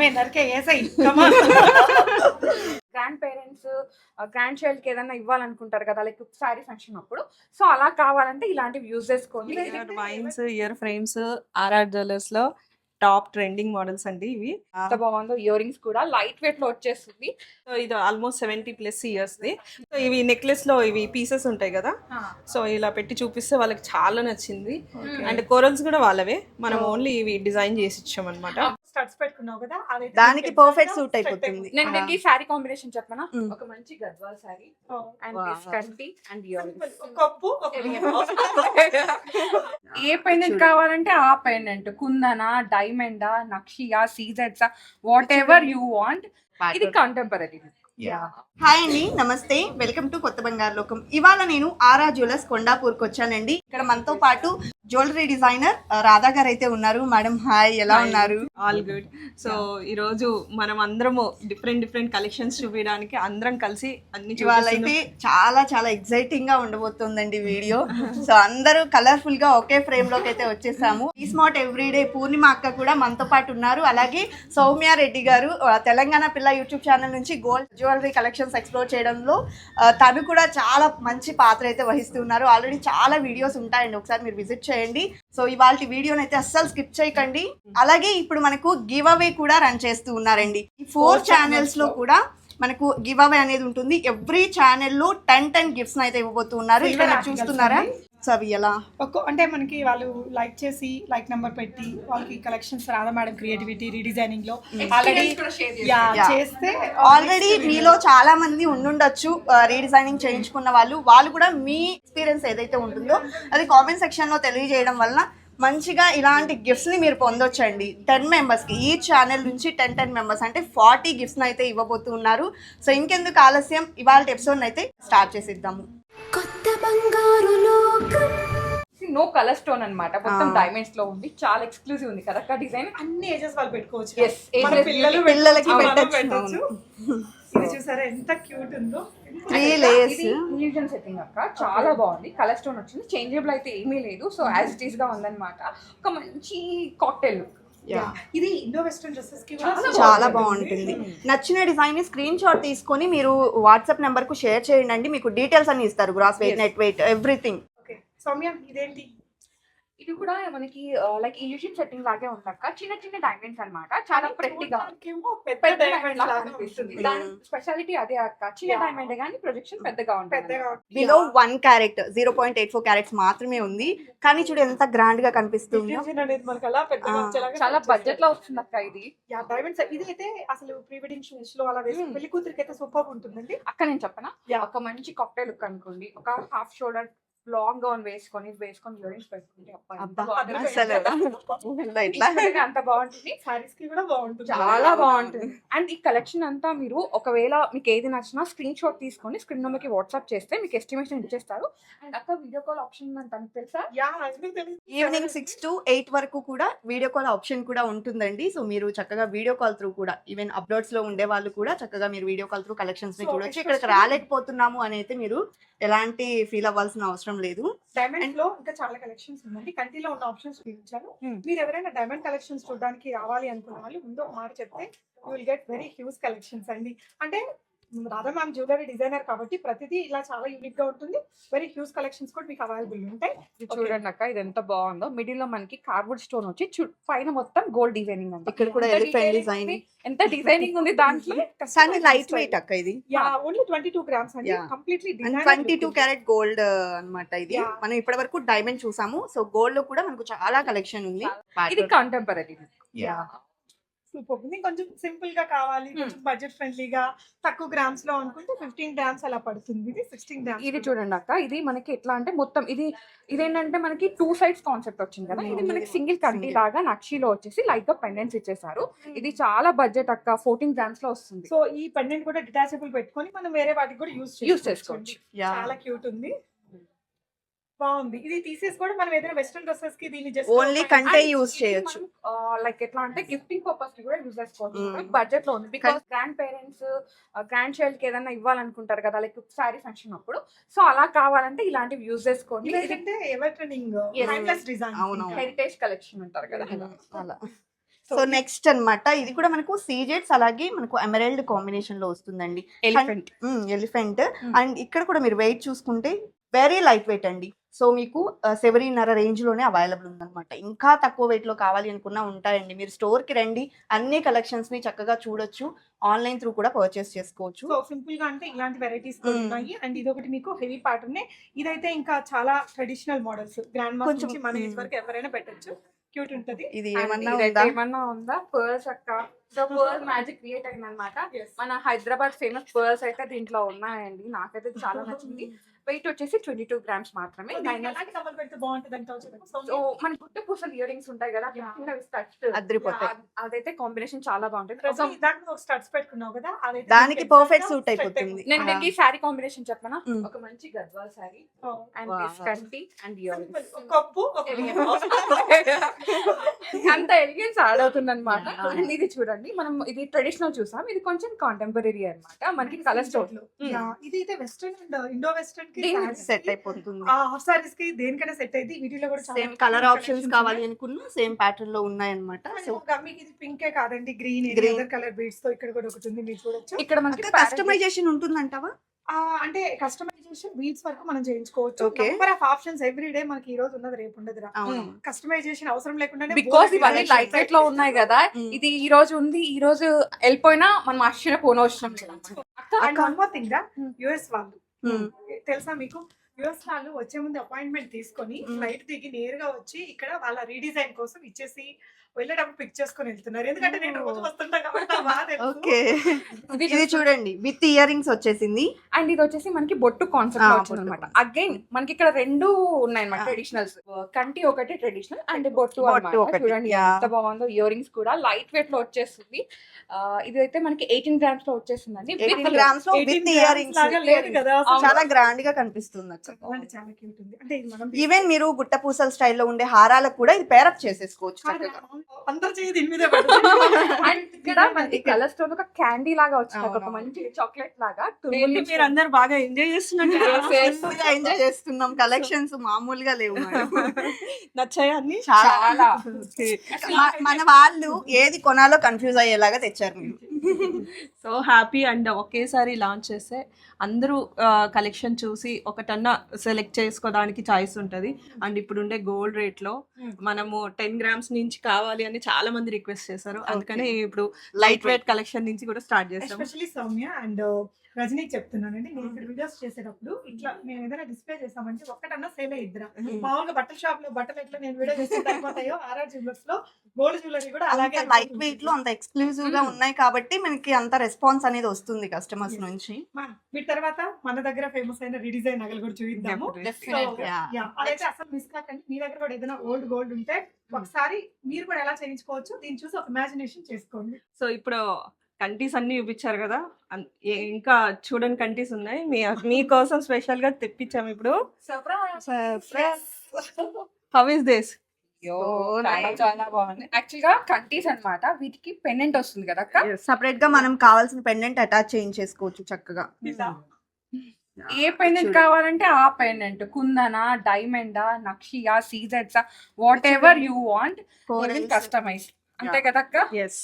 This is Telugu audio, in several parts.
మే నరికే ఏసై గ్రాండ్ పేరెంట్స్ గ్రాండ్ చైల్డ్కి ఏదైనా ఇవ్వాలనుకుంటారు కదా లైక్ సారీ ఫంక్షన్ అప్పుడు. సో అలా కావాలంటే ఇలాంటివి యూజ్ చేసుకోండి. Ear vines ear frames RR జ్యువెలర్స్లో top trending models అండి ఇవి. ఎంత బాగుందో ఇయర్ రింగ్స్ కూడా లైట్ వెయిట్లో వచ్చేస్తుంది. సో ఇది ఆల్మోస్ట్ సెవెంటీ ప్లస్ ఇయర్స్ ది. సో ఇవి నెక్లెస్లో ఇవి పీసెస్ ఉంటాయి కదా. సో ఇలా పెట్టి చూపిస్తే వాళ్ళకి చాలా నచ్చింది. అండ్ కోరల్స్ కూడా వాళ్ళవే. మనం ఓన్లీ ఇవి డిజైన్ చేసి ఇచ్చాం అనమాట స్టడ్స్ పెట్టుకున్నావు కదా అదైతే దానికి suit set అయిపోతుంది. నేను. మీకు ఈ శారీ కాంబినేషన్ చెప్పనా. ఒక మంచి Gadwal sari. And Wow. This కంటి. అండ్ ఒక కప్పు ఒక ఏ పెండెంట్ కావాలంటే ఆ పెండెంట్ కుందన డైమండా నక్షియా సీజెట్స్ వాట్ ఎవర్ యూ వాంట్ ఇది కంటెంపరీ హాయ్ అండి నమస్తే. వెల్కమ్ టు కొత్త బంగారు లోకం. ఇవాళ నేను ఆరా జ్యువెలర్స్ కొండాపూర్కి వచ్చానండి. ఇక్కడ మనతో పాటు జ్యువెలరీ డిజైనర్ రాధా గారు అయితే ఉన్నారు. Madam hi. ఎలా ఉన్నారు? ఆల్ గుడ్ సో ఈ రోజు మనం అందరము డిఫరెంట్ డిఫరెంట్ కలెక్షన్స్ చూపించడానికి అందరం కలిసి అన్ని. అయితే చాలా చాలా ఎక్సైటింగ్గా ఉండబోతుందండి వీడియో. సో అందరూ కలర్ఫుల్గా ఒకే ఫ్రేమ్లోకి అయితే వచ్చేసాము. ఈ స్మార్ట్ ఎవ్రీడే పూర్ణిమ అక్క కూడా మనతో పాటు ఉన్నారు. అలాగే సౌమ్య రెడ్డి గారు తెలంగాణ పిల్ల యూట్యూబ్ ఛానల్ నుంచి గోల్డ్ జ్యువెలరీ కలెక్షన్స్ ఎక్స్ప్లోర్ చేయడంలో తను కూడా చాలా మంచి పాత్ర అయితే వహిస్తున్నారు. ఆల్రెడీ చాలా వీడియోస్ ఉంటాయండి. ఒకసారి మీరు విజిట్ చేయండి. సో ఇవాళ వీడియోని అయితే అస్సలు స్కిప్ చేయకండి. అలాగే ఇప్పుడు మనకు గివ్ అవే కూడా రన్ చేస్తూ ఉన్నారండి. ఈ ఫోర్ ఛానల్స్లో కూడా మనకు గివ్ అవే అనేది ఉంటుంది. ఎవ్రీ ఛానల్లో టెన్ టెన్ గిఫ్ట్స్ అయితే ఇవ్వబోతున్నారు ఇక్కడ చూస్తున్నారా? సో అవి ఎలా ఒక్కో అంటే మనకి వాళ్ళు లైక్ చేసి లైక్ నెంబర్ పెట్టి వాళ్ళకి కలెక్షన్స్ రాధా మేడం క్రియేటివిటీ రీడిజైనింగ్లో ఆల్రెడీ. చేస్తే ఆల్రెడీ మీలో చాలా మంది ఉండుండొచ్చు రీడిజైనింగ్ చేయించుకున్న వాళ్ళు. వాళ్ళు కూడా మీ ఎక్స్పీరియన్స్ ఏదైతే ఉంటుందో అది కామెంట్ సెక్షన్లో తెలియజేయడం వలన మంచిగా ఇలాంటి గిఫ్ట్స్ని మీరు పొందొచ్చండి. టెన్ మెంబర్స్కి ఈ ఛానల్ నుంచి టెన్ టెన్ మెంబర్స్ అంటే ఫార్టీ గిఫ్ట్స్ అయితే ఇవ్వబోతున్నారు. సో ఇంకెందుకు ఆలస్యం? ఇవాళ ఎపిసోడ్ అయితే స్టార్ట్ చేసిద్దాము. కొత్త బంగారు లోకం. నో కలర్ స్టోన్ అన్నమాట. మొత్తం. డైమండ్స్లో ఉంది. చాలా ఎక్స్క్లూజివ్ ఉంది కదా. డిజైన్ అన్ని ఏజెస్ వాళ్ళు పెట్టుకోవచ్చు Yes, మన ageless పిల్లలు పిల్లలకి పెట్టొచ్చు, ఇది చూసారా? ఎంత క్యూట్ ఉందో. త్రీ లేయర్స్ ఇది ఇల్యూజన్ సెట్టింగ్ అక్క. చాలా బాగుంది. కలర్ స్టోన్ వచ్చింది. చేంజబుల్ అయితే ఏమీ లేదు. సో యాజ్ ఇట్ ఈస్గా ఉందన్నమాట. ఒక మంచి కాక్టైల్ లుక్ ఇది ఇండో వెస్టర్న్ డ్రెస్సెస్కి చాలా బాగుంటుంది. నచ్చిన డిజైన్ని స్క్రీన్ షాట్ తీసుకొని మీరు వాట్సాప్ నెంబర్కు షేర్ చేయండి. మీకు డీటెయిల్స్ అన్ని ఇస్తారు. Gross weight net weight everything okay Soumya ఇదేంటి? ఇది కూడా మనకి లైక్ ఇల్యూషన్ సెట్టింగ్ లాగే ఉందక్క. చిన్న చిన్న డైమండ్స్ అన్నమాట. చాలా ప్రెట్టిగా పెద్ద డైమండ్ లాగా కనిపిస్తుంది ఉంటుంది. దాని స్పెషాలిటీ అదే అక్క. చిన్న. డైమండ్ కానీ ప్రొజెక్షన్ పెద్దగా ఉంటుంది below one carat zero point eight four carats మాత్రమే ఉంది. కానీ చూడు ఎంత గ్రాండ్గా కనిపిస్తుందో. Diffusion అనేది మనకు అలా పెద్దగా ఆ, వచ్చేలాగా చాలా బడ్జెట్లో వస్తుంది అక్క ఇది. యా డైమండ్స్ ఇది అయితే అసలు ప్రీ వెడ్డింగ్ షూస్లో అలా వేసి Hmm. పెళ్ళి కూతురికి అయితే సూపర్ ఉంటుందండి. అక్క నేను చెప్పనా. ఒక మంచి కాక్టైల్ లుక్ అనుకోండి. ఒక హాఫ్ షోల్డర్ లాంగ్ గౌన్ వేసుకొని వేసుకొని ఇయరింగ్స్ పెట్టుకుంటే అంత బాగుంటుంది. సారీస్కి కూడా బాగుంటుంది. చాలా బాగుంటుంది. అండ్ ఈ కలెక్షన్ అంతా మీరు ఒకవేళ మీకు ఏది నచ్చినా స్క్రీన్ షాట్ తీసుకొని స్క్రీన్ నెంబర్కి వాట్సాప్ చేస్తే మీకు ఎస్టిమేషన్ ఇచ్చేస్తారు. అండ్ అక్క వీడియో కాల్ ఆప్షన్ మీకు తెలుసా. ఈవినింగ్ సిక్స్ టు ఎయిట్ వరకు కూడా వీడియో కాల్ ఆప్షన్ కూడా ఉంటుందండి. సో మీరు చక్కగా వీడియో కాల్ త్రూ కూడా ఈవెన్ అప్లోడ్స్లో ఉండే వాళ్ళు కూడా చక్కగా మీరు వీడియో కాల్ త్రూ కలెక్షన్స్ని చూడొచ్చు. ఇక్కడికి రాలేకపోతున్నాము అని అయితే మీరు ఎలాంటి ఫీల్ అవ్వాల్సిన అవసరం లేదు. డైమండ్లో ఇంకా చాలా కలెక్షన్స్ ఉందండి కంటిలో ఉన్న ఆప్షన్స్ చూపించాను. Hmm. మీరు ఎవరైనా డైమండ్ కలెక్షన్స్ చూడడానికి రావాలి అనుకున్న వాళ్ళు ముందు ఒక మాట చెప్తే you will get very huge collections అండి. అంటే రాధా మ్యామ్ జ్యువెలరీ డిజైనర్ కాబట్టి ప్రతిదీ ఇలా చాలా యూనిక్గా ఉంటుంది. వెరీ హ్యూజ్ కలెక్షన్స్ కూడా మీకు అవైలబుల్ ఉంటాయి. ఇది చూడండి అక్క ఇది ఎంత బాగుందో. మిడిల్లో మనకి కార్బోర్డ్ స్టోన్ వచ్చి పైన మొత్తం గోల్డ్ డిజైనింగ్ అంట ఇక్కడ కూడా ఎంత ఎలిఫెంట్ డిజైన్ ఎంత డిజైనింగ్ ఉంది దాంట్లో? కానీ లైట్ వెయిట్ అక్క ఇది. Yeah only twenty two grams అండి. Completely and twenty two carat gold అన్నమాట ఇది. మనం ఇప్పటి వరకు డైమండ్ చూసాము. సో గోల్డ్లో కూడా మనకు చాలా కలెక్షన్ ఉంది. ఇది కంటెంపరీ సూపర్. కొంచెం సింపుల్గా కావాలి. కొంచెం బడ్జెట్ ఫ్రెండ్లీగా తక్కువ గ్రామ్స్లో అనుకుంటే ఫిఫ్టీన్ గ్రామ్స్ అలా పడుతుంది. ఇది సిక్స్టీన్ గ్రామ్స్ ఇది చూడండి అక్క ఇది మనకి ఎట్లా అంటే మొత్తం ఇది ఇదేంటంటే మనకి టూ సైడ్స్ కాన్సెప్ట్ వచ్చింది కదా ఇది మనకి సింగిల్ కంటి Single. లాగా నక్షిలో వచ్చేసి లైట్గా పెండెంట్స్ ఇచ్చేసారు ఇది చాలా బడ్జెట్ అక్క ఫోర్టీన్ గ్రామ్స్లో వస్తుంది. సో ఈ పెండెంట్ కూడా డిటాచబుల్ పెట్టుకొని మనం వేరే వాటికి కూడా యూస్ యూస్ చేసుకోవచ్చు. చాలా క్యూట్ ఉంది. బాగుంది. ఇది తీసేసి కూడా మనం ఏదైనా వెస్ట్రన్ డ్రెస్సెస్కి దీన్ని జస్ట్ ఓన్లీ కంటే యూజ్ చేయొచ్చు. లైక్ ఎట్లా అంటే గిఫ్టింగ్ పర్పస్కి కూడా యూజ్ చేసుకోవచ్చు. బడ్జెట్లో ఉంది. బికాస్ గ్రాండ్ పేరెంట్స్ గ్రాండ్ చైల్డ్కి ఏదైనా ఇవ్వాలనుకుంటారు కదా లైక్ సారీ ఫంక్షన్ అప్పుడు. సో అలా కావాలంటే ఇలాంటివి యూజ్ చేసుకోండి. ఇదేంటంటే ever trending design. Heritage collection ఉంటారు కదా అలా. సో నెక్స్ట్ అన్నమాట. ఇది కూడా మనకు సీజెట్స్ అలాగే మనకు ఎమరాల్డ్ కాంబినేషన్లో వస్తుందండి. ఎలిఫెంట్ ఎలిఫెంట్ అండ్ ఇక్కడ కూడా మీరు వెయిట్ చూసుకుంటే వెరీ లైట్ వెయిట్ అండి. సో మీకు సెవెరీన్నర రేంజ్లోనే అవైలబుల్ ఉందన్నమాట. ఇంకా తక్కువ వెయిట్లో కావాలి అనుకున్నా ఉంటాయండి. మీరు స్టోర్కి రండి అన్ని కలెక్షన్స్ని చక్కగా చూడొచ్చు ఆన్లైన్ త్రూ కూడా పర్చేస్ చేసుకోవచ్చు. సో సింపుల్గా అంటే ఇలాంటి వెరైటీస్. ఉన్నాయి. అండ్ ఇదొకటి మీకు హెవీ ప్యాటర్న్ ఇదైతే ఇంకా చాలా ట్రెడిషనల్ మోడల్స్. గ్రాండ్ కొంచెం, నుంచి మన ఏజ్. వరకు ఎవరైనా పెట్టొచ్చు. క్యూట్ ఉంటది. ఇది ఏమన్నా ఉందా? ఏమన్నా ఉందా? పర్ల్స్ అక్క. సో పర్ల్ మ్యాజిక్ క్రియేట్ అయింది అనమాట. మన హైదరాబాద్ ఫేమస్ పర్ల్స్ అయితే దీంట్లో ఉన్నాయండి. నాకైతే చాలా నచ్చింది. వెయిట్ వచ్చేసి ట్వంటీ టూ గ్రామ్స్ మాత్రమే సో మన గుట్ట పూసలు ఇయర్ రింగ్స్ ఉంటాయి కదా అదైతే కాంబినేషన్ చాలా బాగుంటుంది. దానికి suit set అయిపోతుంది. నేను మీకు ఈ శారీ కాంబినేషన్ చెప్పనా? Mm. ఒక మంచి గద్వాల్ శారీ Oh. అండ్ కంటి అండ్ ఇయర్ కప్పు ఒక అంత ఎలిగెన్స్ యాడ్ అవుతుంది అనమాట. అండ్ ఇది చూడండి మనం ఇది ట్రెడిషనల్ చూసాం. ఇది కొంచెం కాంటెంపరీ అన్నమాట. మనకి కలర్ స్టోర్ ఇది అయితే western and Indo western set అయిపోతుంది? ఆ హాఫ్ సారీస్కి దేనికైనా సెట్ అయింది వీటిలో కూడా సేమ్ కలర్ ఆప్షన్స్ కావాలి ఉన్నాయి. అనుకున్నా సేమ్ ప్యాటర్న్లో ఉన్నాయన్నమాట. సో మనకి గమ్మికి ఇది పింకే కాదండి గ్రీన్. అదర్ కలర్ బీడ్స్తో ఇక్కడ కూడా ఒకటి ఉంది మీరు చూడొచ్చు. ఇక్కడ మనకి కస్టమైజేషన్ ఉంటుందంటావా? అంటే కస్టమైజేషన్ బీడ్స్ వరకు మనం చేయించుకోవచ్చు. Okay. Number of options every day మనకి ఈ రోజు ఉన్నది రేపు ఉండదురా. అవును. కస్టమైజేషన్ అవసరం లేకుండా బికాస్ ఇవన్నీ లైట్ వెయిట్లో ఉన్నాయి కదా Mm. ఇది ఈ రోజు ఉంది ఈ రోజు వెళ్ళిపోయినా మనం ఆశ్చర్య పోనవసరం లేదు రా. Hmm. యుఎస్ వాళ్ళు Hmm. తెలుసా మీకు యుఎస్ వాళ్ళు వచ్చే ముందు అపాయింట్మెంట్ తీసుకొని. ఫ్లైట్ దిగి నేరుగా వచ్చి ఇక్కడ వాళ్ళ రీడిజైన్ కోసం ఇచ్చేసి వెళ్ళేటప్పుడు పిక్ చేసుకొని వెళ్తున్నారు. ఎందుకంటే నేను రోజు వస్తుంటా కాబట్టి. ఓకే. ఇది చూడండి. విత్ ఇయర్ రింగ్స్ వచ్చేసింది. అండ్ ఇది వచ్చేసి మనకి బొట్టు కాన్సెప్ట్ వచ్చింది అనమాట అగైన్ మనకి ఇక్కడ రెండు ఉన్నాయి అనమాట. ట్రెడిషనల్స్ కంటి ఒకటి ట్రెడిషనల్ అండ్ బొట్టు చూడండి. ఎంత బాగుందో ఇయర్ రింగ్స్ కూడా. లైట్ వెయిట్లో వచ్చేస్తుంది ఇది అయితే మనకి ఎయిటీన్ గ్రామ్స్లో వచ్చేసిందండి. ఎయిటీన్ గ్రామ్స్లో 18 విత్ ఇయర్ రింగ్స్ లాగా లేదు కదా. చాలా గ్రాండ్గా కనిపిస్తుంది చాలా క్యూట్ ఉంది అంటే ఇది మనం ఈవెన్ మీరు గుట్ట పూసల స్టైల్లో ఉండే హారాలకు కూడా ఇది పేరప్ చేసేసుకోవచ్చు చక్కగా అందరు చేయి దీని మీదే పడుతుంది. అండ్ ఇక్కడ మనకి కలర్ స్టోన్ ఒక క్యాండీ లాగా వచ్చింది ఒక. మంచి చాక్లెట్ లాగా Really మీరు అందరు బాగా ఎంజాయ్ చేస్తున్నట్టు yes. ఎంజాయ్ చేస్తున్నాం కలెక్షన్స్ మామూలుగా లేవు మేడం. నచ్చాయా అన్ని చాలా Okay. మ- మన వాళ్ళు ఏది కొనాలో కన్ఫ్యూజ్ అయ్యేలాగా తెచ్చారు మీరు సో హ్యాపీ అండ్ ఒకేసారి లాంచ్ చేస్తే అందరూ కలెక్షన్ చూసి ఒకటన్నా సెలెక్ట్ చేసుకోవడానికి చాయిస్ ఉంటుంది. అండ్ ఇప్పుడుండే గోల్డ్ రేట్లో మనము టెన్ గ్రామ్స్ నుంచి కావాలి అని చాలా మంది రిక్వెస్ట్ చేశారు. అందుకని ఇప్పుడు లైట్ వెయిట్ కలెక్షన్ నుంచి కూడా స్టార్ట్ చేస్తాం సౌమ్య అండ్ రజనీకి చెప్తున్నానండి. నేను ఇక్కడ వీడియోస్ చేసేటప్పుడు ఇట్లా మేము ఏదైనా డిస్ప్లే చేసామంటే ఒక్కటన్నా సేల్ ఇద్దరు. మామూలుగా బట్టల షాప్లో బట్టలు ఎట్లా నేను వీడియో చేస్తే అయిపోతాయో ఆర్ఆర్ జ్యువెలర్స్లో గోల్డ్ జ్యువెలరీ కూడా అలాగే లైట్ వెయిట్లో అంత ఎక్స్క్లూజివ్గా ఉన్నాయి కాబట్టి మనకి అంత రెస్పాన్స్ అనేది వస్తుంది కస్టమర్స్ నుంచి. వీటి తర్వాత మన దగ్గర ఫేమస్ అయిన రీడిజైన్ నగలు కూడా. యా అదైతే అసలు మిస్ కాకండి. మీ దగ్గర కూడా ఏదైనా ఓల్డ్ గోల్డ్ ఉంటే ఒకసారి మీరు కూడా ఎలా చేయించుకోవచ్చు దీన్ని చూసి ఒక ఇమాజినేషన్ చేసుకోండి. సో ఇప్పుడు కంటీస్ అన్ని చూపించారు కదా. ఇంకా చూడని కంటీస్ ఉన్నాయి. మీ మీకోసం స్పెషల్గా తెప్పించాము ఇప్పుడు. హౌ ఇస్ దిస్ చాలా చాలా బాగుంది. యాక్చువల్గా కంటీస్ అన్నమాట. వీటికి పెండెంట్ వస్తుంది కదా అక్క? సపరేట్గా మనం కావాల్సిన పెండెంట్ అటాచ్ చేయించేసుకోవచ్చు చక్కగా. ఏ పెండెంట్ కావాలంటే ఆ పెండెంట్. కుందన డైమండ్ నక్షియా సీజెట్స్ whatever you want customize అంతే కదా అక్క? ఎస్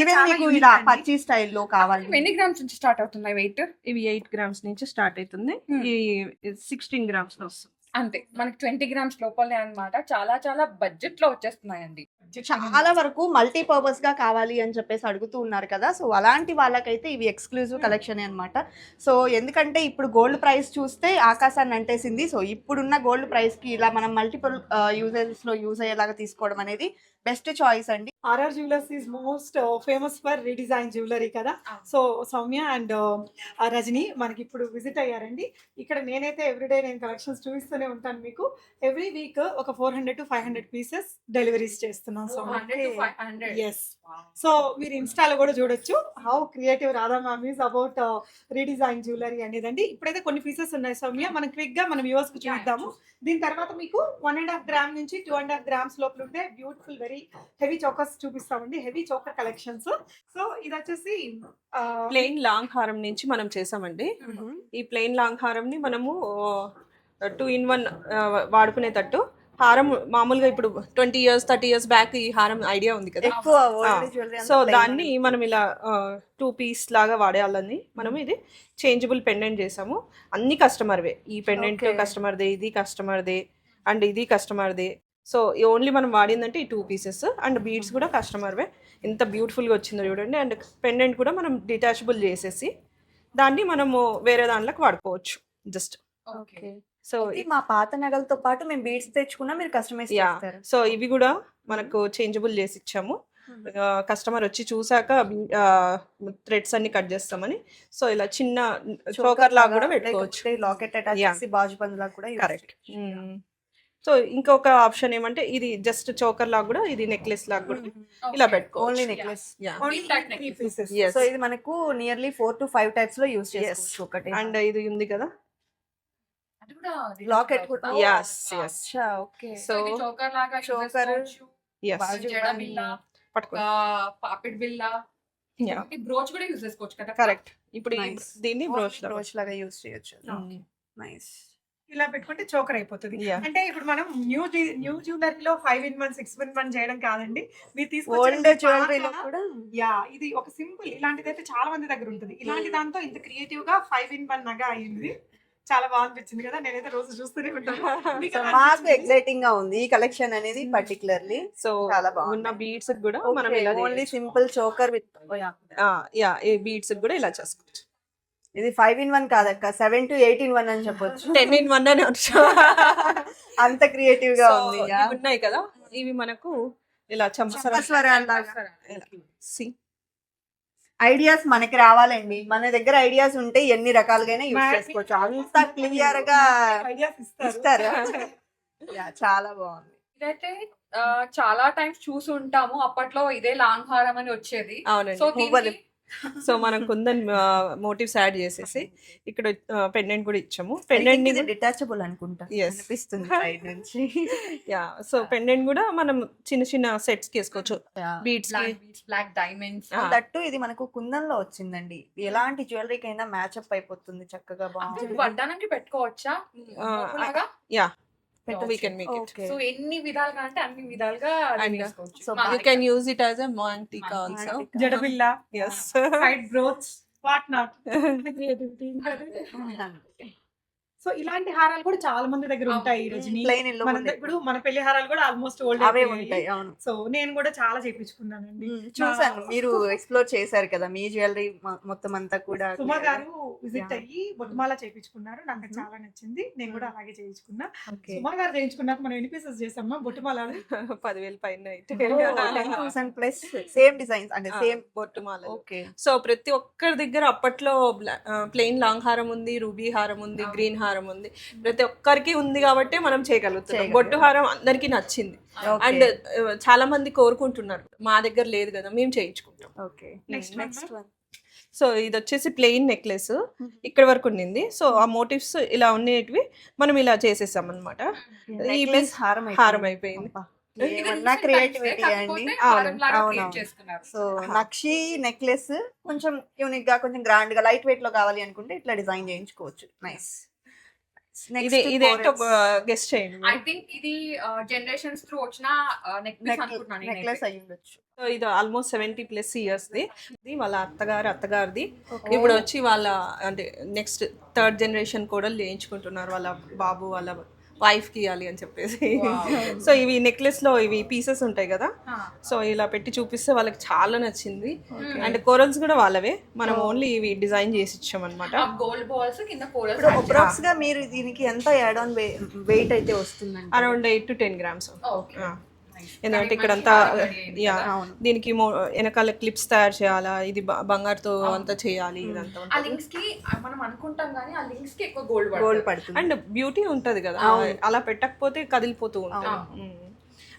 ఈవెన్ మీకు ఇలా పచ్చి స్టైల్లో కావాలి. ఎన్ని గ్రామ్స్ నుంచి స్టార్ట్ అవుతున్నాయి వెయిట్ ఇవి ఎయిట్ గ్రామ్స్ నుంచి స్టార్ట్ అవుతుంది. Hmm. ఈ సిక్స్టీన్ గ్రామ్స్లో వస్తుంది. అంతే. మనకి ట్వంటీ గ్రామ్స్ లోపలే అన్నమాట. చాలా చాలా బడ్జెట్లో వచ్చేస్తున్నాయండి చాలా వరకు మల్టీపర్పస్గా కావాలి అని చెప్పేసి అడుగుతూ ఉన్నారు కదా. సో అలాంటి వాళ్ళకైతే ఇవి ఎక్స్క్లూజివ్ కలెక్షన్ అన్నమాట. సో ఎందుకంటే ఇప్పుడు గోల్డ్ ప్రైస్ చూస్తే ఆకాశాన్ని అంటేసింది. సో ఇప్పుడున్న గోల్డ్ ప్రైస్కి ఇలా మనం మల్టిపుల్ యూజెస్లో యూజ్ అయ్యేలాగా తీసుకోవడం అనేది బెస్ట్ చాయిస్ అండి. RR jewellers is most famous for redesign jewellery కదా. సో సౌమ్య అండ్ రజని మనకి ఇప్పుడు విజిట్ అయ్యారండి. ఇక్కడ నేనైతే ఎవ్రీడే నేను కలెక్షన్స్ చూపిస్తూనే ఉంటాను మీకు. ఎవ్రీ వీక్ ఒక four hundred to five hundred pieces deliveries చేస్తున్నాం సో ఎస్ సో మీరు ఇన్స్టాలో కూడా చూడొచ్చు how creative Radha ma'am is about redesign jewellery అనేదండి. ఇప్పుడైతే కొన్ని పీసెస్ ఉన్నాయి సౌమ్య. మనం క్విక్గా మన వ్యూవర్స్కి చూద్దాము దీని తర్వాత మీకు వన్ అండ్ హాఫ్ గ్రామ్ నుంచి టూ అండ్ హాఫ్ గ్రామ్స్ లోపల ఉండే beautiful very heavy chokers చూపిస్తామండి. Heavy choker collections. So ఇది వచ్చేసి ప్లెయిన్ లాంగ్ హారం నుంచి మనం చేసామండి. ఈ ప్లెయిన్ లాంగ్ హారం ని మనము టూ ఇన్ వన్ వాడుకునేటట్టు హారం మామూలుగా ఇప్పుడు twenty years thirty years back ఈ హారం ఐడియా ఉంది కదా. సో దాన్ని మనం ఇలా టూ పీస్ లాగా వాడేయాలని మనం ఇది చేంజబుల్ పెండెంట్ చేసాము. అన్ని కస్టమర్వే. ఈ పెండెంట్. కస్టమర్దే ఇది కస్టమర్దే అండ్ ఇది కస్టమర్దే. సో ఓన్లీ మనం వాడిందంటే ఈ టూ పీసెస్ అండ్ బీడ్స్ కూడా కస్టమర్వే. ఎంత బ్యూటిఫుల్గా వచ్చిందో చూడండి అండ్ పెండెంట్ కూడా మనం డిటాచబుల్ చేసేసి దాన్ని మనము వేరే దాంట్లోకి వాడుకోవచ్చు. జస్ట్. ఓకే. సో మా పాత నగలతో పాటు మేము బీడ్స్ తెచ్చుకున్నా మీరు కస్టమైజ్ యా. చేస్తారు. సో ఇవి కూడా మనకు చేంజబుల్ చేసి ఇచ్చాము. కస్టమర్ వచ్చి చూసాక థ్రెడ్స్ అన్ని కట్ చేస్తామని. సో ఇలా చిన్న చోకర్ లాగా కూడా పెట్టుకోవచ్చు. Locket attach. చేసి బాజు బంద్ లాగా కూడా కరెక్ట్ సో ఇంకొక ఆప్షన్ ఏమంటే ఇది జస్ట్ చోకర్ లాగా కూడా ఇది నెక్లెస్ లాగా కూడా. ఇలా పెట్టుకోవచ్చు. Only necklace. పీసెస్. సో ఇది మనకు నియర్లీ ఫోర్ టు ఫైవ్ టైప్స్లో యూస్. చేసుకోవచ్చు ఒకటి. అండ్ ఇది ఉంది కదా? లాకెట్ కూడా Yes, yes. Okay. So, choker లాగా పట్టుకో. పాపిడ్ బిల్ల. బ్రోచ్ కూడా యూజ్ చేసుకోవచ్చు కదా? కరెక్ట్ ఇప్పుడు. దీన్ని బ్రోచ్ బ్రోచ్ లాగా. యూస్ చేయొచ్చు. నైస్ ఇలా పెట్టుకుంటే చోకర్ అయిపోతుంది. అంటే ఇప్పుడు మనం new new జ్యువెలరీలో five in one six in one చేయడం కాదండి. మీరు కూడా యా ఇది ఒక సింపుల్ ఇలాంటిది అయితే చాలా మంది దగ్గర ఉంటుంది. ఇలాంటి దాంతో ఇంత క్రియేటివ్గా ఫైవ్ ఇన్ వన్ నగా అయింది. చాలా బాగా అనిపించింది కదా. నేనైతే రోజు చూస్తూనే ఉంటాను మీకు? ఎక్సైటింగ్గా ఉంది ఈ కలెక్షన్ అనేది పర్టికులర్లీ సో చాలా బాగుంది. ఉన్న బీడ్స్ కూడా మనం ఇలా only simple choker with yeah ఈ బీడ్స్ కూడా ఇలా చేసుకోవచ్చు. ఇది ఫైవ్ ఇన్ వన్ కాదక్క seven to eight in one అని చెప్పొచ్చు. టెన్ ఇన్ వన్ అని అంత క్రియేటివ్గా ఉంది ఉన్నాయి కదా ఇవి మనకు ఇలా. సి ఐడియాస్ మనకి రావాలండి. మన దగ్గర ఐడియాస్ ఉంటే ఎన్ని రకాలుగానే యూజ్. చేసుకోవచ్చు. అంత క్లియర్గా ఐడియాస్ ఇస్తారు. చాలా బాగుంది. ఇదైతే చాలా టైమ్స్ చూసి ఉంటాము అప్పట్లో ఇదే లాంగ్ హారం అని వచ్చేది. అవునండి. సో. సో మనం కుందన్ మోటివ్స్ యాడ్ చేసేసి ఇక్కడ పెండెంట్ కూడా ఇచ్చాము. పెండెంట్ డిటాచబుల్ అనుకుంటా Yes. అనిపిస్తుంది సైడ్ నుంచి. యా సో పెండెంట్ కూడా మనం చిన్న చిన్న సెట్స్ వేసుకోవచ్చు బీట్స్ బ్లాక్ డైమండ్స్. దట్టు ఇది మనకు కుందన్లో వచ్చిందండి. ఎలాంటి జ్యువెలరీకి అయినా మ్యాచ్అప్ అయిపోతుంది చక్కగా బాగుంది వడ్డానంకి పెట్టుకోవచ్చా? యా. పెట్టొచ్చు. We can make it Okay. So ఎన్ని విధాలుగా అంటే అన్ని విధాలుగా And, చేసుకోవచ్చు so మా యూ దగ్గర. Can use it as a maang tikka also Mantica. జడబిల్ల as side brooch what not creativity so ఇలాంటి హారాలు కూడా చాలా మంది దగ్గర ఉంటాయి ఈ ఇల్లు మన ఇప్పుడు మన పెళ్ళి హారాలు కూడా ఆల్మోస్ట్ ఓల్డ్ అవే ఉంటాయి అవును. సో నేను కూడా చాలా చేపించుకున్నానండి. చూసాను మీరు ఎక్స్ప్లోర్ చేశారు కదా మీ జ్యువెలరీ మొత్తం అంతా కూడా సుమ గారు విజిట్. అయ్యి బొట్టుమాల చేయించుకున్నారు నాకు చాలా నచ్చింది. నేను కూడా అలాగే చేయించుకున్నా. సుమ గారు చేయించుకున్నాక మనం ఎన్ని పీసెస్ చేసామా బొట్టుమాల పదివేల పైన ప్లస్ సేమ్ డిజైన్స్ అంటే సేమ్ బొట్టుమాల ఓకే సో ప్రతి ఒక్కరి దగ్గర అప్పట్లో ప్లెయిన్ లాంగ్ హారం ఉంది రూబీ హారం ఉంది గ్రీన్ హారం ఉంది. ప్రతి ఒక్కరికి ఉంది కాబట్టి మనం చేయగలుగుతాం. బొట్టు హారం అందరికి నచ్చింది. అండ్ చాలా మంది కోరుకుంటున్నారు. మా దగ్గర లేదు కదా మేము చేయించుకుంటాం. Okay one, next one so ఇది వచ్చేసి ప్లెయిన్ నెక్లెస్ ఇక్కడ వరకు ఉండింది సో ఆ మోటివ్స్ ఇలా ఉండేటివి మనం ఇలా చేసేసాం అనమాట ఈ హారం హారం అయిపోయింది. క్రియేటివిటీ అండి సో నక్షి నెక్లెస్ కొంచెం యూనిక్గా కొంచెం గ్రాండ్గా లైట్ వెయిట్లో కావాలి అనుకుంటే ఇట్లా డిజైన్ చేయించుకోవచ్చు. నైస్ ఇది ఇదేంటో గెస్ట్ చేయండి. ఐ థింక్ ఇది జనరేషన్స్ త్రూ వచ్చిన నెక్లెస్. అయి ఉండొచ్చు. సో ఇది almost seventy plus years the ఇది వాళ్ళ అత్తగారు అత్తగారిది. ఇప్పుడు వచ్చి వాళ్ళ అంటే నెక్స్ట్ థర్డ్ జనరేషన్ కూడా లేయించుకుంటున్నారు వాళ్ళ బాబు వాళ్ళ వైఫ్కి ఇవ్వాలి అని చెప్పేసి. సో ఇవి నెక్లెస్లో ఇవి పీసెస్ ఉంటాయి కదా. సో ఇలా పెట్టి చూపిస్తే వాళ్ళకి చాలా నచ్చింది. అండ్ కోరల్స్ కూడా వాళ్ళవే. మనం ఓన్లీ ఇవి డిజైన్ చేసి ఇచ్చాం అనమాట ఆ గోల్డ్ బాల్స్ కింద కోరల్స్ ఇప్పుడు అప్రాక్స్గా మీరు దీనికి ఎంత యాడ్ ఆన్ వెయిట్ అయితే వస్తుందండి? Around eight to ten grams okay ఎందుకంటే ఇక్కడంతా యా దీనికి మో- వెనకాల క్లిప్స్ తయారు చేయాలా? ఇది బంగారుతో అంతా చేయాలి ఇదంతా ఆ లింక్స్కి మనం అనుకుంటాం కానీ ఆ లింక్స్కి ఎక్కువ గోల్డ్ గోల్డ్ పడుతుంది. అండ్ బ్యూటీ ఉంటది కదా. అలా పెట్టకపోతే కదిలిపోతూ ఉంటుంది.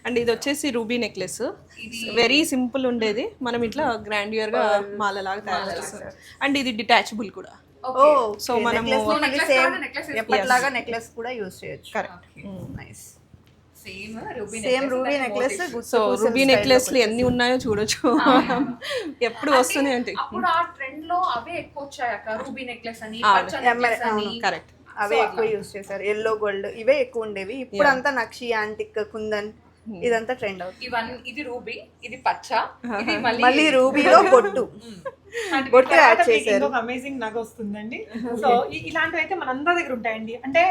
అండ్ ఇది వచ్చేసి రూబీ నెక్లెస్. వెరీ సింపుల్ ఉండేది. మనం ఇట్లా గ్రాండియర్గా మాల లాగా తయారు చేస్తాం. అండ్ ఇది డిటాచబుల్ కూడా. ఓ సో ఎప్పటిలాగా నెక్లెస్ కూడా యూస్ చేయొచ్చు. Correct nice same ruby necklace so ruby నెక్లెస్లు ఎన్ని ఉన్నాయో చూడొచ్చు. ఎప్పుడు వస్తున్నాయి అంటే. అప్పుడు ఆ ట్రెండ్లో అవే ఎక్కువ వచ్చాయి అక్క. రూబీ నెక్లెస్ అని అవును. పచ్చ నెక్లెస్ అని. కరెక్ట్. అవే ఎక్కువ యూస్ చేశారు. ఎల్లో గోల్డ్ ఇవే ఎక్కువ ఉండేవి. ఇప్పుడు అంతా నక్షి యాంటిక్ కుందన్ ఇదంతా ట్రెండ్ అవుతుంది. ఇవన్నీ ఇది రూబీ ఇది పచ్చ ఇది మళ్ళీ మళ్ళీ రూబీలో బొట్టు. అంటే బొట్టు యాడ్ చేశారు. ఇంకొక అమేజింగ్ నగ వస్తుందండి. సో ఇలాంటివి అయితే మనందరి దగ్గర ఉంటాయండి. అంటే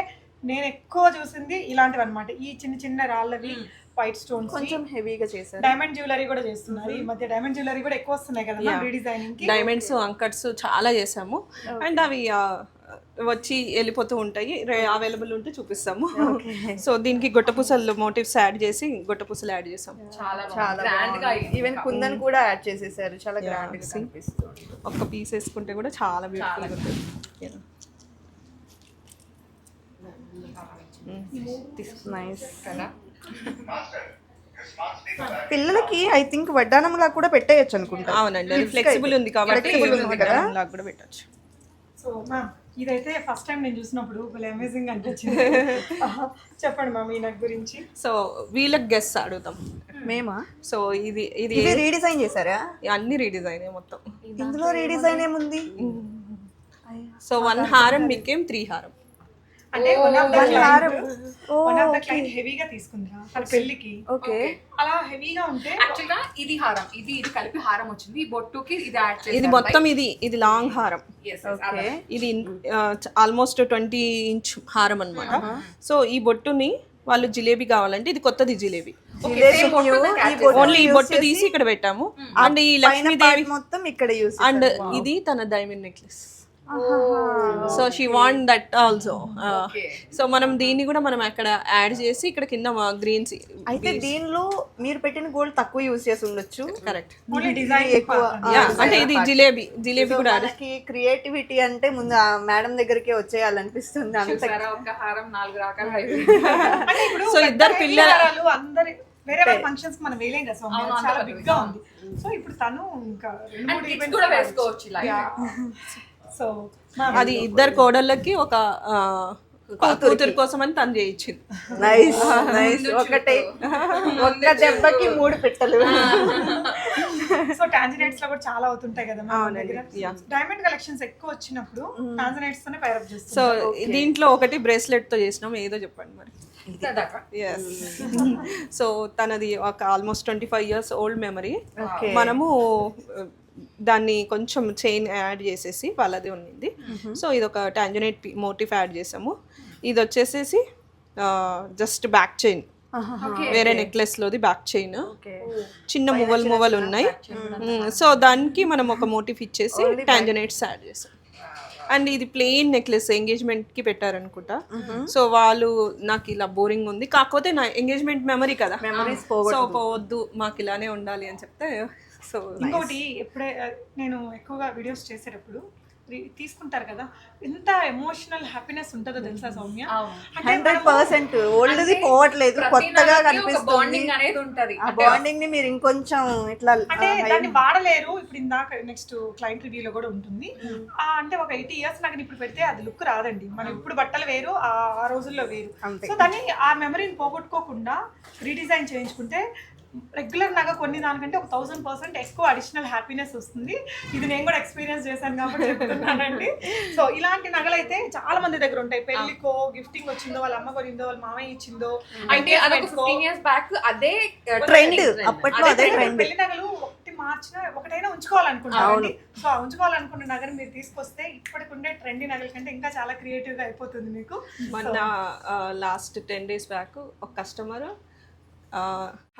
నేను ఎక్కువ చూసింది ఇలాంటివి అన్నమాట ఈ చిన్న చిన్న రాళ్ళవి వైట్ స్టోన్స్ కొంచెం హెవీగా చేశారు. డైమండ్ జ్యువెలరీ కూడా చేస్తున్నారు. ఈ మధ్య డైమండ్ జ్యువెలరీ కూడా ఎక్కువ వస్తున్నాయి కదా రీడిజైనింగ్కి. డైమండ్స్ అంకట్స్ చాలా చేసాము అండ్ అవి వచ్చి వెళ్ళిపోతూ ఉంటాయి. అవైలబుల్ ఉంటే చూపిస్తాము. సో దీనికి గొట్టపూసలు మోటివ్స్ యాడ్ చేసి గొట్టపూసలు యాడ్ చేసాము చాలా చాలా గ్రాండ్గా ఈవెన్ కుందన్ కూడా యాడ్ చేసేసారు. చాలా గ్రాండ్గా see. కనిపిస్తుంది. ఒక్క పీస్ వేసుకుంటే కూడా చాలా బ్యూటిఫుల్ ఉంటుంది. నైస్ కదా? పిల్లలకి ఐ థింక్ వడ్డానంలా కూడా పెట్టేయచ్చు అనుకుంటా. అవునండి అది ఫ్లెక్సిబుల్ ఉంది కాబట్టి? లాగా కూడా పెట్టచ్చు. సో మ్యామ్ ఇదైతే ఫస్ట్ టైం నేను చూసినప్పుడు భలే అమేజింగ్ అనిపించింది. చెప్పండి మ్యామ్ ఈ నగ్ గురించి. సో వీళ్ళకి గెస్ అడుగుతాం. మేమా? సో ఇది ఇది ఇది రీడిజైన్ చేశారా? అన్ని రీడిజైన్ మొత్తం. ఇందులో రీడిజైన్ ఏముంది? సో వన్ హారం బికేమ్ త్రీ హారం అంటే వన్ ఆఫ్ ద హారం. Oh, one of the client హెవీగా తీసుకుందిరా తన పెళ్ళికి ఓకే అలా హెవీగా ఉంటే యాక్చువల్గా ఇది హారం. ఇది ఇది కలిపి హారం వచ్చింది. ఈ బొట్టుకి ఇది యాడ్ చేసి ఇది మొత్తం ఇది ఇది లాంగ్ హారం. ఓకే ఇది ఆల్మోస్ట్ ట్వంటీ ఇంచ్ హారం అన్నమాట. సో ఈ బొట్టుని వాళ్ళు జిలేబీ కావాలంటే ఇది కొత్తది జిలేబీ. ఓన్లీ ఈ బొట్టు తీసి ఇక్కడ పెట్టాము. అండ్ ఈ లక్ష్మీదేవి మొత్తం ఇక్కడ యూస్ అండ్ ఇది తన diamond necklace so she want that also. So మనం దీన్ని కూడా మనం అక్కడ యాడ్ చేసి ఇక్కడ కింద గ్రీన్స్ అయితే దీనిలో మీరు పెట్టిన గోల్డ్ తక్కువ యూస్ చేసి ఉండొచ్చు. కరెక్ట్ ఎక్కువ అంటే ఇది జిలేబీ. జిలేబీ కూడా మనకి క్రియేటివిటీ అంటే ముందు మేడం దగ్గరికి వచ్చేయాలనిపిస్తుంది అంత చూసారా? ఒక హారం నాలుగు రకాలు సో ఇద్దరు పిల్లల అందరి వేరే వేరే ఫంక్షన్స్ మనం వేయలేం కదా అది చాలా బిగ్గా ఉంది. సో ఇప్పుడు తను ఇంకా కూడా కావచ్చు. వేసుకోవచ్చు ఇలా సో అది ఇద్దరు కోడళ్ళకి ఒక కూతురు కోసం అని తను చేయించింది. Nice nice. ఒకటే ఒక్క దెబ్బకి మూడు పెట్టలు. సో టాంజనైట్స్లో కూడా చాలా అవుతుంటాయి కదా. డైమండ్ కలెక్షన్స్ ఎక్కువ వచ్చినప్పుడు టాంజనైట్స్ తోనే పైరప్ చేస్తాం సో దీంట్లో ఒకటి బ్రేస్లెట్తో చేసినాం ఏదో చెప్పండి మరి. ఎస్ సో తనది ఒక almost twenty five years old memory. మనము దాన్ని కొంచెం చైన్ యాడ్ చేసేసి వాళ్ళది ఉన్నింది. సో ఇది ఒక టాంజనేట్ మోటివ్ యాడ్ చేసాము. ఇది వచ్చేసేసి జస్ట్ బ్యాక్ చైన్ వేరే నెక్లెస్ లోది బ్యాక్ చైన్ చిన్న మువ్వలు మువ్వలు ఉన్నాయి. సో దానికి మనం ఒక మోటివ్ ఇచ్చేసి టాంజనేట్స్ యాడ్ చేసాం. అండ్ ఇది ప్లెయిన్ నెక్లెస్ ఎంగేజ్మెంట్కి పెట్టారనుకుంటా. సో వాళ్ళు నాకు ఇలా బోరింగ్ ఉంది. కాకపోతే నా ఎంగేజ్మెంట్ మెమరీ కదా. Memories సో పోవద్దు మాకు ఇలానే ఉండాలి అని చెప్తే సో ఇంకొకటి ఎప్పుడే నేను ఎక్కువగా వీడియోస్ చేసేటప్పుడు తీసుకుంటారు కదా ఎంత ఎమోషనల్ హ్యాపీనెస్ ఉంటుందో తెలుసా సౌమ్య? అంటే హండ్రెడ్ పర్సెంట్ ఓల్డ్ది పోవట్లేదు కొత్తగా కనిపిస్తుంది. బాండింగ్ అనేది ఉంటది. ఆ బాండింగ్ని మీరు ఇంకొంచెం ఇట్లా అంటే దాన్ని వాడలేరు. ఇప్పుడు ఇందాక నెక్స్ట్ క్లయింట్ రివ్యూలో కూడా ఉంటుంది. ఆ, అంటే ఒక ఎయిటీ ఇయర్స్ నాకు ఇప్పుడు పెడితే అది లుక్ రాదండి. మనం ఇప్పుడు బట్టలు వేరు ఆ రోజుల్లో వేరు. సో దాన్ని ఆ మెమరీని పోగొట్టుకోకుండా రీడిజైన్ చేయించుకుంటే రెగ్యులర్ నగ కొన్ని దానికంటే ఒక థౌసండ్ పర్సెంట్ ఎక్కువ అడిషనల్ హ్యాపీనెస్ వస్తుంది. ఇది నేను కూడా ఎక్స్పీరియన్స్ చేశాను కాబట్టి చెప్తున్నానండి. సో ఇలాంటి నగలైతే చాలా మంది దగ్గర ఉంటాయి. పెళ్ళికో గిఫ్టింగ్ వచ్చిందో వాళ్ళ అమ్మ కొనిందో వాళ్ళ మామయ్య ఇచ్చిందో అంటే ఇయర్స్ బ్యాక్ అదే ట్రెండ్. అప్పట్లో అదే ట్రెండ్ పెళ్ళి నగలు ఒకటి మార్చినా ఒకటైనా ఉంచుకోవాలనుకుంటారండి. సో ఆ ఉంచుకోవాలనుకున్న నగలు మీరు తీసుకొస్తే ఇప్పటికి ఉండే ట్రెండీ నగల కంటే ఇంకా చాలా క్రియేటివ్గా అయిపోతుంది మీకు. మొన్న లాస్ట్ టెన్ డేస్ బ్యాక్ ఒక customer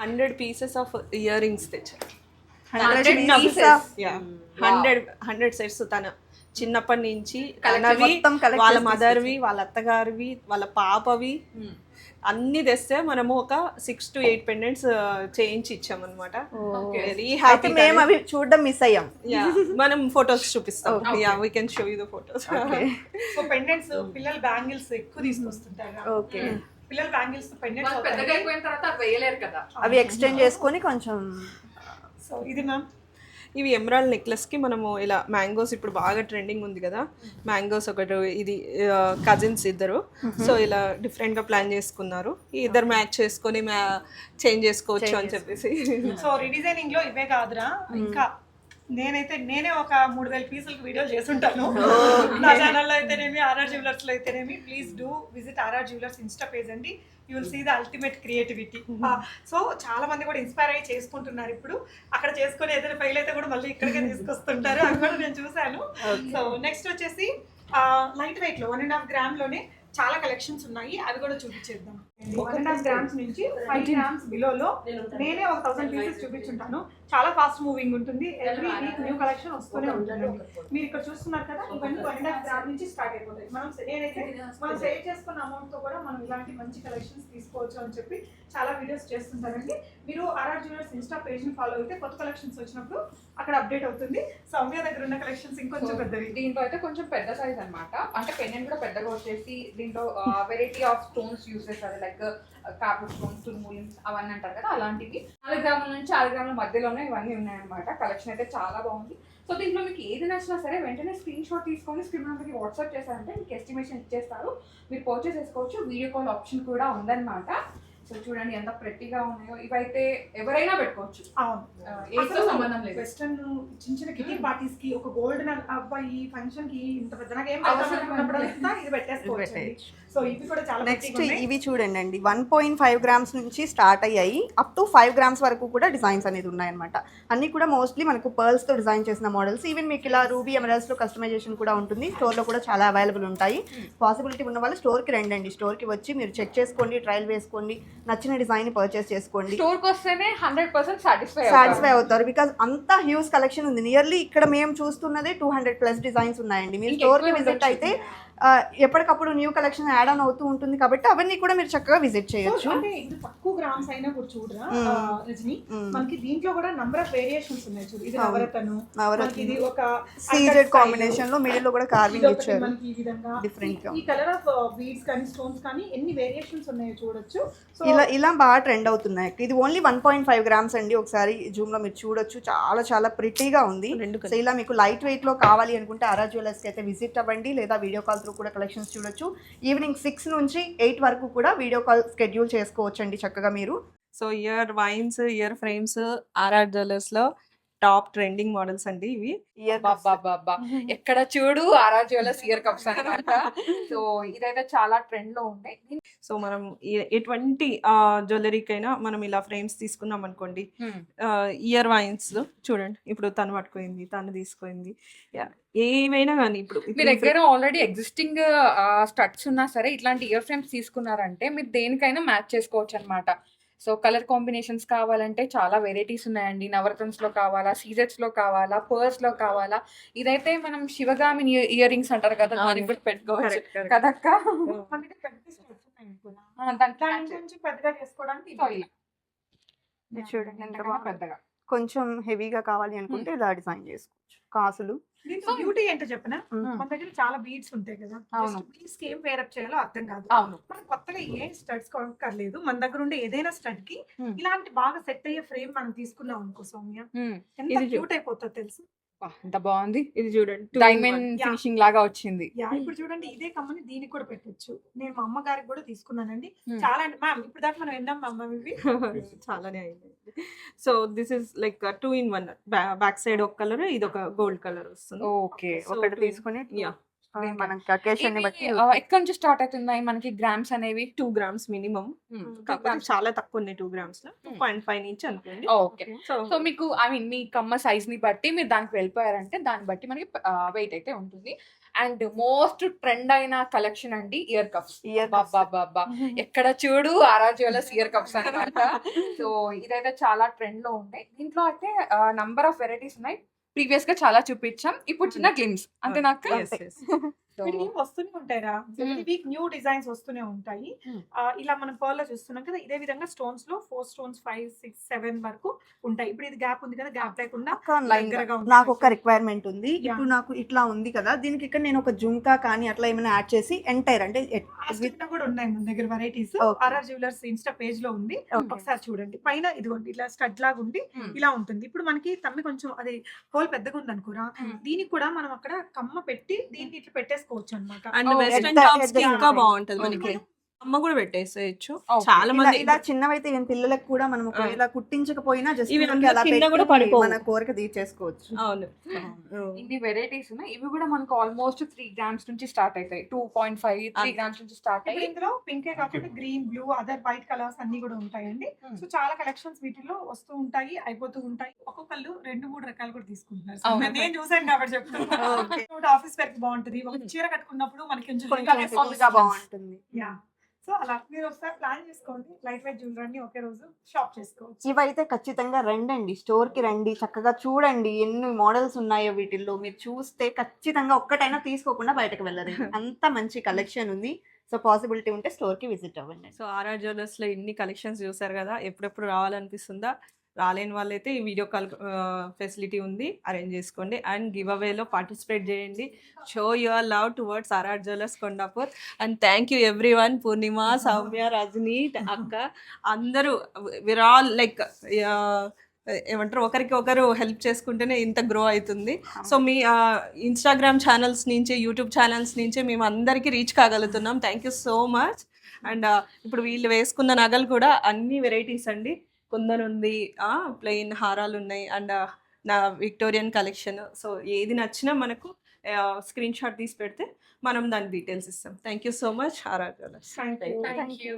hundred pieces of ear rings తెచ్చారు హండ్రెడ్ హండ్రెడ్ సెట్స్ తన చిన్నప్పటి నుంచి వాళ్ళ మదర్వి వాళ్ళ అత్తగారివి వాళ్ళ పాపవి అన్ని తెస్తే మనము ఒక సిక్స్ టు ఎయిట్ పెండెంట్స్ చేయించి ఇచ్చామన్నమాట. వెరీ అయితే హ్యాపీ మేము అవి చూడడం మిస్ అయ్యాం. మనం ఫొటోస్ చూపిస్తాం. Yeah we can show you the photos so pendants పిల్లలు బ్యాంగిల్స్ ఎక్కువ తీసుకొస్తుంటారు. ఓకే పిల్లలు బ్యాంగిల్స్ పెండెంట్స్ వాళ్ళు పెద్దగా అయిపోయిన తర్వాత అది వేయలేరు కదా. అవి ఎక్స్టెండ్ చేసుకొని కొంచెం సో ఇది మ్యామ్. ఇవి ఎమరాల్డ్ నెక్లెస్కి మనము ఇలా మ్యాంగోస్ ఇప్పుడు బాగా ట్రెండింగ్ ఉంది కదా. మ్యాంగోస్ ఒకటి ఇది కజిన్స్ ఇద్దరు. సో ఇలా డిఫరెంట్గా ప్లాన్ చేసుకున్నారు. ఈ ఇద్దరు మ్యాచ్ చేసుకొని మ్యా చేంజ్ చేసుకోవచ్చు అని చెప్పేసి. సో రీడిజైనింగ్లో ఇవే కాదురా. ఇంకా నేనైతే నేనే ఒక మూడు వేల పీసులకు వీడియోలు చేస్తుంటాను. నా ఛానల్లో అయితేనేమి ఆర్ఆర్ జ్యువెలర్స్లో అయితేనేమి please do visit RR jewellers insta page అండి. You will see the ultimate creativity so చాలా మంది కూడా ఇన్స్పైర్ అయ్యి చేసుకుంటున్నారు ఇప్పుడు. అక్కడ చేసుకొని ఏదైనా ఫెయిల్ అయితే కూడా మళ్ళీ ఇక్కడికే తీసుకొస్తుంటారు. అది కూడా నేను చూశాను. సో నెక్స్ట్ వచ్చేసి లైట్ వెయిట్లో వన్ అండ్ హాఫ్ గ్రామ్లోనే చాలా కలెక్షన్స్ ఉన్నాయి. అవి కూడా చూపించేద్దాం. వన్ అండ్ హాఫ్ గ్రామ్స్ నుంచి ఫైవ్ గ్రామ్స్ బిలోలో నేనే ఒక థౌసండ్ పీసెస్ చూపించుంటాను. చాలా ఫాస్ట్ మూవింగ్ ఉంటుంది. ఎవ్రీ వీక్ న్యూ కలెక్షన్ వస్తూనే ఉంటుంది. మీరు ఇక్కడ చూస్తున్నారు కదా ఇవన్నీ వన్ అండ్ హాఫ్ గ్రామ్ నుంచి స్టార్ట్ అయిపోతాయి. మనం నేనైతే మనం సేవ్ చేసుకున్న అమౌంట్తో కూడా మనం ఇలాంటి మంచి కలెక్షన్స్ తీసుకోవచ్చు అని చెప్పి చాలా వీడియోస్ చేస్తుంటారండి మీరు ఆర్ఆర్ జ్యువెలర్స్ ఇన్స్టా పేజ్ని ఫాలో అయితే కొత్త కలెక్షన్స్ వచ్చినప్పుడు అక్కడ అప్డేట్ అవుతుంది. సౌమ్య దగ్గర ఉన్న కలెక్షన్స్ ఇంకొంచెం పెద్దవి. దీంట్లో అయితే కొంచెం పెద్ద సైజ్ అన్నమాట. అంటే పెండెంట్ కూడా పెద్దగా వచ్చేసి దీంట్లో వెరైటీ ఆఫ్ స్టోన్స్ యూస్ చేస్తారు లైక్ కార్బన్ స్టోన్స్ అవన్నీ అంటారు కదా అలాంటివి. నాలుగు గ్రాముల నుంచి ఆరు గ్రాముల మధ్యలోనే ఇవన్నీ ఉన్నాయన్నమాట. కలెక్షన్ అయితే చాలా బాగుంది. సో దీంట్లో మీకు ఏది నచ్చినా సరే వెంటనే స్క్రీన్ షాట్ తీసుకొని స్క్రీన్ నెంబర్కి వాట్సాప్ చేశారంటే మీకు ఎస్టిమేషన్ ఇచ్చేస్తారు. మీరు పర్చేస్ చేసుకోవచ్చు. వీడియో కాల్ ఆప్షన్ కూడా ఉందన్నమాట. సో చూడండి ఎంత ప్రెట్టిగా ఉన్నాయో. ఇవైతే ఎవరైనా పెట్టుకోవచ్చు. అవును. సంబంధం లేదు. వెస్టర్న్ చిన్న చిన్న కిటీ పార్టీస్కి ఒక గోల్డ్ అబ్బాయి ఫంక్షన్కి ఇంత పెద్ద నాకు ఏం అవసరం ఇది పెట్టేసుకోవచ్చు సో ఇవి కూడా చాలా నెక్స్ట్. ఇవి చూడండి అండి. వన్ పాయింట్ ఫైవ్ గ్రామ్స్ నుంచి స్టార్ట్ అయ్యాయి. అప్ టు ఫైవ్ గ్రామ్స్ వరకు కూడా డిజైన్స్ అనేది ఉన్నాయన్నమాట. అన్ని కూడా మోస్ట్లీ మనకు pearls తో డిజైన్ చేసిన మోడల్స్ ఈవెన్ మీకు ఇలా రూబీ ఎమరల్స్లో కస్టమైజేషన్ కూడా ఉంటుంది. స్టోర్లో కూడా చాలా అవైలబుల్ ఉంటాయి. పాసిబిలిటీ ఉన్న వాళ్ళు స్టోర్కి రండి అండి. స్టోర్కి వచ్చి మీరు చెక్ చేసుకోండి ట్రయల్ వేసుకోండి. నచ్చిన డిజైన్ పర్చేస్ చేసుకోండి. స్టోర్కి వస్తేనే హండ్రెడ్ పర్సెంట్ సాటిస్ఫై సాటిస్ఫై అవుతారు. బికాస్ అంత హ్యూజ్ కలెక్షన్ ఉంది. నియర్లీ ఇక్కడ మేము చూస్తున్నదే టూ హండ్రెడ్ ప్లస్ డిజైన్స్ ఉన్నాయండి. మీరు స్టోర్కి విజిట్. అయితే ఎప్పటికప్పుడు న్యూ కలెక్షన్ యాడ్ ఆన్ అవుతూ ఉంటుంది కాబట్టి అవన్నీ కూడా మీరు చక్కగా విజిట్ చేయొచ్చు. అంటే ఇది తక్కువ గ్రామ్స్ అయినా కూడా చూడరా. ఆ, రజని? మ్మ్. మనకి దీంట్లో కూడా నంబర్ ఆఫ్ వేరియేషన్స్ ఉన్నాయి చూడు. ఇది. నవరతను ఇది ఒక సీజెడ్ కాంబినేషన్లో మిడిల్లో కూడా కార్వింగ్ ఇచ్చారు. మనకి ఈ విధంగా. గా. ఈ కలర్ ఆఫ్ బీడ్స్ కానీ స్టోన్స్ కానీ ఎన్ని వేరియేషన్స్ ఉన్నాయో చూడొచ్చు. ఇలా ఇలా బాగా ట్రెండ్ అవుతున్నాయి. ఇది only one point five grams అండి. ఒకసారి జూమ్లో మీరు చూడొచ్చు. చాలా చాలా ప్రిటీగా ఉంది. రెండు సో ఇలా మీకు లైట్ వెయిట్లో కావాలి అనుకుంటే ఆరా జ్యువెలర్స్కి అయితే విజిట్ అవ్వండి. లేదా వీడియో కాల్ త్రూ కూడా కలెక్షన్స్ చూడొచ్చు. ఈవినింగ్ సిక్స్ నుంచి ఎయిట్ వరకు కూడా వీడియో కాల్ షెడ్యూల్ చేసుకోవచ్చండి చక్కగా మీరు. So ear vines ear frames RR జ్యువెలర్స్లో లో టాప్ ట్రెండింగ్ మోడల్స్ అండి ఇవి. ఇయర్ బాబా ఎక్కడ చూడు ఆరా జ్యువెలర్స్ ఇయర్ కప్స్ అనమాట సో ఇదైతే చాలా ట్రెండ్లో ఉంటాయి సో మనం ఎటువంటి జ్యువెలరీకైనా మనం ఇలా ఫ్రేమ్స్ తీసుకున్నాం అనుకోండి ఇయర్ వైన్స్ చూడండి. ఇప్పుడు తను పట్టుకుంది తను Yeah, ఏవైనా కానీ ఇప్పుడు మీ దగ్గర ఆల్రెడీ ఎగ్జిస్టింగ్ స్టడ్స్ ఉన్నా సరే ఇట్లాంటి ఇయర్ ఫ్రేమ్స్ తీసుకున్నారంటే మీరు దేనికైనా మ్యాచ్ చేసుకోవచ్చు అనమాట సో కలర్ కాంబినేషన్స్ కావాలంటే చాలా వెరైటీస్ ఉన్నాయండి. నవరత్న్స్లో కావాలా సీజెట్స్లో కావాలా పర్స్లో కావాలా. ఇదైతే మనం శివగామి ఇయర్ రింగ్స్ అంటారు కదా దానికి కూడా పెట్టుకోవచ్చు. కదక్క? నుంచి పెద్దగా చేసుకోవడానికి చూడండి. పెద్దగా. కొంచెం హెవీగా కావాలి అనుకుంటే ఇలా డిజైన్ చేసుకోవచ్చు. కాసులు. దీంట్లో బ్యూటీ ఏంటో చెప్పిన. మన దగ్గర చాలా బీడ్స్ ఉంటాయి కదా. అవును. బీడ్స్కి ఏం పేరప్ చేయాలో అర్థం కాదు. అవును. మనం కొత్తగా ఏ స్టడ్స్ కొనక్కర్లేదు. మన దగ్గర ఉండే ఏదైనా స్టడ్కి. ఇలాంటి బాగా సెట్ అయ్యే ఫ్రేమ్ మనం తీసుకున్నాం అనుకో సౌమ్య. ఎంత క్యూట్ అయిపోతుంది తెలుసు? ఎంత బాగుంది. ఇది చూడండి. డైమండ్. ఫినిషింగ్ లాగా వచ్చింది. యా ఇప్పుడు చూడండి ఇదే కమ్మని దీనికి కూడా పెట్టొచ్చు. నేను మా అమ్మగారికి కూడా తీసుకున్నానండి. చాలా అంటే మ్యామ్ ఇప్పుడు దాకా మనం విన్నాం మా అమ్మ ఇవి. చాలానే అయింది. So this is like two in one. Back side ఒక కలర్ ఇది ఒక గోల్డ్ కలర్ వస్తుంది. ఓకే. ఒకటి తీసుకొని yeah. మనకి అకేషన్ని బట్టి ఎక్కడి నుంచి స్టార్ట్ అవుతున్నాయి? మనకి గ్రామ్స్ అనేవి? Two grams minimum. కాకపోతే చాలా తక్కువ ఉన్నాయి టూ గ్రామ్స్లో. టూ. పాయింట్ ఫైవ్ నుంచి అనుకోండి. ఓకే సో సో మీకు ఐ మీన్ మీ కమ్మ సైజ్ని బట్టి మీరు దానికి వెళ్ళిపోయారంటే దాన్ని బట్టి మనకి వెయిట్ అయితే ఉంటుంది. అండ్ మోస్ట్ ట్రెండ్ అయిన కలెక్షన్ అండి ఇయర్ కప్స్ ఇయర్ బాబా బాబా ఎక్కడ చూడు ఆరా జ్యువెలర్స్ ఇయర్ కప్స్ అనమాట సో ఇదైతే చాలా ట్రెండ్లో ఉంటాయి దీంట్లో అయితే నంబర్ ఆఫ్ వెరైటీస్ ఉన్నాయి. ప్రీవియస్గా చాలా చూపించాం. ఇప్పుడు చిన్న గ్లిమ్స్. అంతే నాకు yes, yes. వీటికి వస్తూనే ఉంటాయిరా. వీక్ న్యూ డిజైన్స్ వస్తూనే ఉంటాయి. ఇలా మనం పర్ల్లో చూస్తున్నాం కదా ఇదే విధంగా స్టోన్స్లో four stones five six seven వరకు ఉంటాయి. ఇప్పుడు ఇది గ్యాప్ ఉంది కదా గ్యాప్ లేకుండా నాకు ఒక రిక్వైర్మెంట్ ఉంది. ఇప్పుడు నాకు ఇట్లా ఉంది కదా దీనికి ఇక్కడ నేను ఒక జుంకా కానీ అట్లా ఏమైనా యాడ్ చేసి ఎంటైర్ అంటే కూడా ఉన్నాయి మన దగ్గర వెరైటీస్. ఆర్ఆర్ జ్యువెలర్స్ ఇన్స్టా పేజ్లో ఉంది. ఒకసారి చూడండి. పైన ఇదిగోండి ఇట్లా స్టడ్ లాగా ఉండి. ఇలా ఉంటుంది. ఇప్పుడు మనకి తమ్మి కొంచెం అది హోల్ పెద్దగా ఉంది అనుకోరా. దీనికి కూడా మనం అక్కడ కమ్మ పెట్టి దీన్ని ఇట్లా పెట్టేసుకోవచ్చు అనమాట అండ్ వెస్టర్న్ టాప్స్కి ఇంకా బాగుంటది. మనకి. అమ్మ కూడా పెట్టేసేయచ్చు. చాలా ఇలా మంది ఇలా చిన్నవైతే ఈవెన్ పిల్లలకు కూడా మనం ఒకవేళ కుట్టించకపోయినా జస్ట్. మన కోరిక తీర్చేసుకోవచ్చు. అవును. ఇన్ని వెరైటీస్ ఉన్నాయి. ఇవి కూడా మనకు ఆల్మోస్ట్ త్రీ గ్రామ్స్ నుంచి స్టార్ట్ అవుతాయి. Two point five three grams నుంచి స్టార్ట్ అయ్యి ఇందులో పింకే కాకుండా green blue other white colours అన్ని కూడా ఉంటాయండి. Hmm. సో చాలా కలెక్షన్స్ వీటిలో వస్తూ ఉంటాయి అయిపోతూ ఉంటాయి. ఒక్కొక్కళ్ళు రెండు మూడు రకాలు కూడా తీసుకుంటున్నారు. నేను చూసాను కాబట్టి చెప్తున్నాను. ఆఫీస్ వేర్ బాగుంటుంది ఒక చీర కట్టుకున్నప్పుడు మనకి కొంచెం బాగుంటుంది. యా సో అలా మీరు ఒకసారి ప్లాన్ చేసుకోండి. లైట్ వెయిట్ జ్యువెలరీ ఒకే రోజు షాప్ చేసుకోవచ్చు. ఇవైతే ఖచ్చితంగా రండి స్టోర్కి రండి. చక్కగా చూడండి ఎన్ని మోడల్స్ ఉన్నాయో వీటిల్లో. మీరు చూస్తే ఖచ్చితంగా ఒక్కటైనా తీసుకోకుండా బయటకు వెళ్ళరు. అంత మంచి కలెక్షన్ ఉంది. సో పాసిబిలిటీ ఉంటే స్టోర్కి విజిట్ అవ్వండి. సో ఆర్ఆర్ జ్యువెలర్స్లో ఇన్ని కలెక్షన్స్ చూసారు కదా ఎప్పుడెప్పుడు రావాలనిపిస్తుందా? రాలేని వాళ్ళైతే ఈ వీడియో కాల్ ఫెసిలిటీ ఉంది అరేంజ్ చేసుకోండి. అండ్ గివ్ అవేలో పార్టిసిపేట్ చేయండి. Show your love towards RR jewellers Kondapur and thank you everyone Purnima Soumya Rajani అక్క. అందరూ విర్ ఆల్ లైక్ ఏమంటారు ఒకరికి ఒకరు హెల్ప్ చేసుకుంటేనే ఇంత గ్రో అవుతుంది. సో మీ ఇన్స్టాగ్రామ్ ఛానల్స్ నుంచి యూట్యూబ్ ఛానల్స్ నుంచి మేము అందరికీ reach కాగలుగుతున్నాం. Thank you so much and ఇప్పుడు వీళ్ళు వేసుకున్న నగలు కూడా అన్ని వెరైటీస్ అండి. కుందన్ ఉంది ప్లెయిన్ హారాలు ఉన్నాయి అండ్ నా విక్టోరియన్ కలెక్షన్. సో ఏది నచ్చినా మనకు స్క్రీన్ షాట్ తీసి పెడితే మనం దాని డీటెయిల్స్ ఇస్తాం. Thank you so much RR jewellers. Thank you thank you